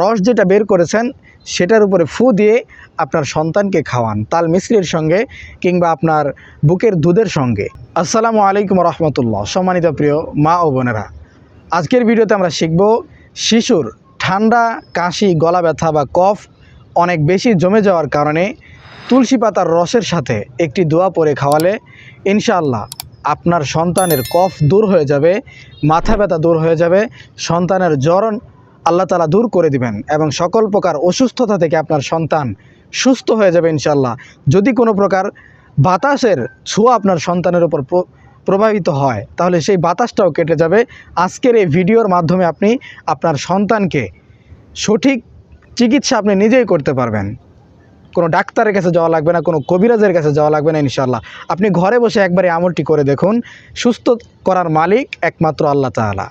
রস যেটা বের করেছেন, সেটার উপরে ফু দিয়ে আপনার সন্তানকে খাওয়ান, তাল মিশ্রির সঙ্গে কিংবা আপনার বুকের দুধের সঙ্গে। আসসালামু আলাইকুম রহমতুল্লাহ। সম্মানিত প্রিয় মা ও বোনেরা, আজকের ভিডিওতে আমরা শিখব শিশুর ঠান্ডা, কাশি, গলা ব্যথা বা কফ অনেক বেশি জমে যাওয়ার কারণে তুলসী পাতার রসের সাথে একটি দোয়া পরে খাওয়ালে ইনশাআল্লাহ আপনার সন্তানের কফ দূর হয়ে যাবে, মাথা ব্যথা দূর হয়ে যাবে, সন্তানের জ্বর আল্লাহ তালা দূর করে দিবেন এবং সকল প্রকার অসুস্থতা থেকে আপনার সন্তান সুস্থ হয়ে যাবে ইনশাল্লাহ যদি কোনো প্রকার বাতাসের ছোঁয়া আপনার সন্তানের উপর প্র- প্রভাবিত হয়, তাহলে সেই বাতাসটাও কেটে যাবে। আজকের এই ভিডিওর মাধ্যমে আপনি আপনার সন্তানকে সঠিক চিকিৎসা আপনি নিজেই করতে পারবেন। কোনো ডাক্তারের কাছে যাওয়া লাগবে না, কোনো কবিরাজের কাছে যাওয়া লাগবে না ইনশাল্লাহ আপনি ঘরে বসে একবারে আমলটি করে দেখুন। সুস্থ করার মালিক একমাত্র আল্লাহ তাআলা।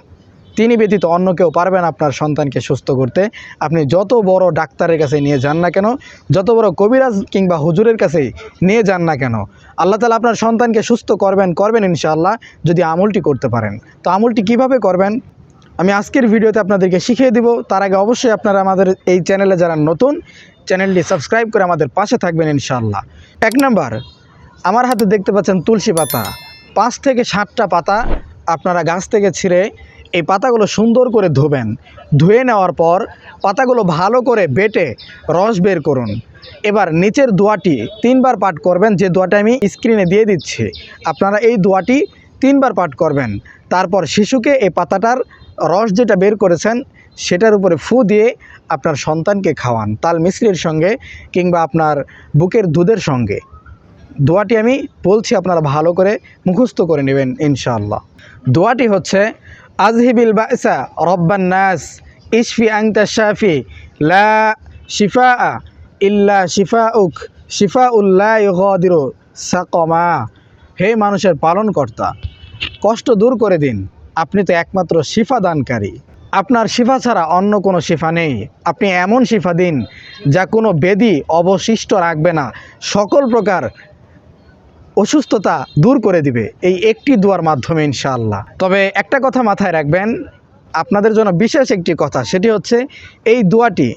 তিনি ব্যতীত অন্য কেউ পারবেন আপনার সন্তানকে সুস্থ করতে। আপনি যত বড় ডাক্তারের কাছে নিয়ে যান না কেন, যত বড় কবিরাজ কিংবা হুজুরের কাছেই নিয়ে যান না কেন, আল্লাহ তালা আপনার সন্তানকে সুস্থ করবেন করবেন ইনশাআল্লাহ যদি আমলটি করতে পারেন। তো আমলটি কীভাবে করবেন? আমি আজকের ভিডিওতে আপনাদেরকে শিখিয়ে দিব। তার আগে অবশ্যই আপনারা আমাদের এই চ্যানেলে যারা নতুন, চ্যানেলটি সাবস্ক্রাইব করে আমাদের পাশে থাকবেন ইনশাআল্লাহ। এক নাম্বার, আমার হাতে দেখতে পাচ্ছেন তুলসী পাতা। পাঁচ থেকে সাতটা পাতা আপনারা গাছ থেকে ছিঁড়ে এই পাতাগুলো সুন্দর করে ধোবেন। ধুয়ে নেওয়ার পর পাতাগুলো ভালো করে বেটে রস বের করুন। এবার নিচের দোয়াটি তিনবার পাঠ করবেন। যে দোয়াটা আমি স্ক্রিনে দিয়ে দিচ্ছি, আপনারা এই দোয়াটি তিনবার পাঠ করবেন। তারপর শিশুকে এই পাতাটার রস যেটা বের করেছেন, সেটার উপরে ফু দিয়ে আপনার সন্তানকে খাওয়ান, তাল মিশ্রির সঙ্গে কিংবা আপনার বুকের দুধের সঙ্গে। দোয়াটি আমি বলছি, আপনারা ভালো করে মুখস্থ করে নেবেন, ইনশাআল্লাহ। দোয়াটি হচ্ছে আজহিবিল বাসা, রব্বান নাস, ইশফি আংতা শাফি, লা শিফা ইল্লা শিফা উক শিফা উল্লাহ সাকমা। হে মানুষের পালনকর্তা, কষ্ট দূর করে দিন। আপনি তো একমাত্র শিফা দানকারী। আপনার শিফা ছাড়া অন্য কোনো শিফা নেই। আপনি এমন শিফা দিন যা কোনো বেদি অবশিষ্ট রাখবে না। সকল প্রকার অসুস্থতা দূর করে দিবে। এই একটি দোয়ার মাধ্যমে ইনশাআল্লাহ। তবে একটা কথা মাথায় রাখবেন, আপনাদের জন্য বিশেষ একটি কথা, সেটি হচ্ছে এই দোয়াটি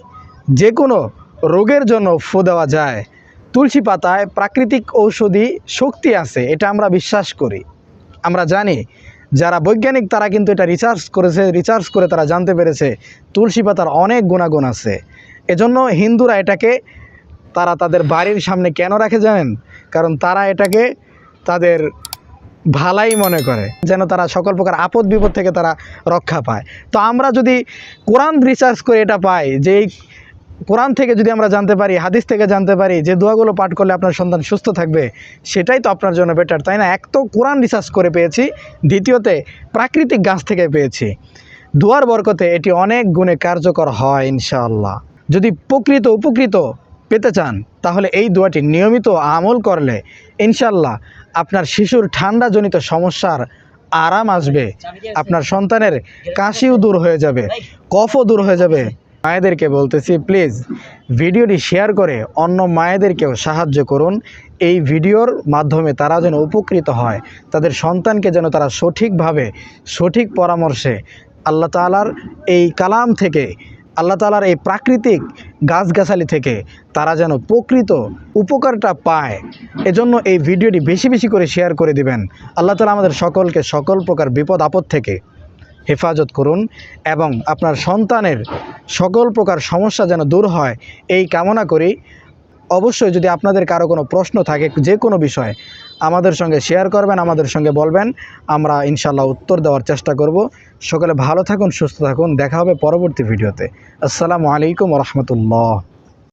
যে কোনো রোগের জন্য ফু দেওয়া যায়। তুলসী পাতায় প্রাকৃতিক ঔষধি শক্তি আছে, এটা আমরা বিশ্বাস করি। আমরা জানি, যারা বৈজ্ঞানিক তারা কিন্তু এটা রিসার্চ করেছে রিসার্চ করে তারা জানতে পেরেছে, তুলসী পাতার অনেক গুণাগুণ আছে। এজন্য হিন্দুরা এটাকে তারা তাদের বাড়ির সামনে কেন রাখে জানেন? কারণ তারা এটাকে তাদের ভালাই মনে করে, যেন তারা সকল প্রকার আপদ বিপদ থেকে তারা রক্ষা পায়। তো আমরা যদি কোরআন রিসার্চ করে এটা পাই, যে এই কোরআন থেকে যদি আমরা জানতে পারি, হাদিস থেকে জানতে পারি, যে দোয়াগুলো পাঠ করলে আপনার সন্তান সুস্থ থাকবে, সেটাই তো আপনার জন্য বেটার তাই না? এক তো কোরআন রিসার্চ করে পেয়েছি, দ্বিতীয়তে প্রাকৃতিক গাছ থেকে পেয়েছি। দোয়ার বরকতে এটি অনেক গুণে কার্যকর হয়, ইনশাআল্লাহ। যদি প্রকৃত, উপকৃত পেতে চান, তাহলে এই দোয়াটি নিয়মিত আমল করলে ইনশাল্লাহ আপনার শিশুর ঠান্ডাজনিত সমস্যার আরাম আসবে, আপনার সন্তানের কাশিও দূর হয়ে যাবে, কফও দূর হয়ে যাবে। মায়েদেরকে বলতেছি, প্লিজ, ভিডিওটি শেয়ার করে অন্য মায়েদেরকেও সাহায্য করুন। এই ভিডিওর মাধ্যমে তারা যেন উপকৃত হয়, তাদের সন্তানকে যেন তারা সঠিকভাবে, সঠিক পরামর্শে আল্লাহ তালার এই কালাম থেকে, আল্লাহ তালার এই প্রাকৃতিক গাছগাছালি থেকে তারা যেন প্রকৃত উপকারটা পায়। এজন্য এই ভিডিওটি বেশি বেশি করে শেয়ার করে দিবেন। আল্লাহ তালা আমাদের সকলকে সকল প্রকার বিপদ, আপদ থেকে হেফাজত করুন এবং আপনার সন্তানের সকল প্রকার সমস্যা যেন দূর হয়, এই কামনা করি। অবশ্যই যদি আপনাদের কারও কোনো প্রশ্ন থাকে যে কোনো বিষয়ে, আমাদের সঙ্গে শেয়ার করবেন, আমাদের সঙ্গে বলবেন, আমরা ইনশাল্লাহ উত্তর দেওয়ার চেষ্টা করব। সকলে ভালো থাকুন, সুস্থ থাকুন। দেখা হবে পরবর্তী ভিডিওতে। আসসালামু আলাইকুম রহমতুল্লাহ।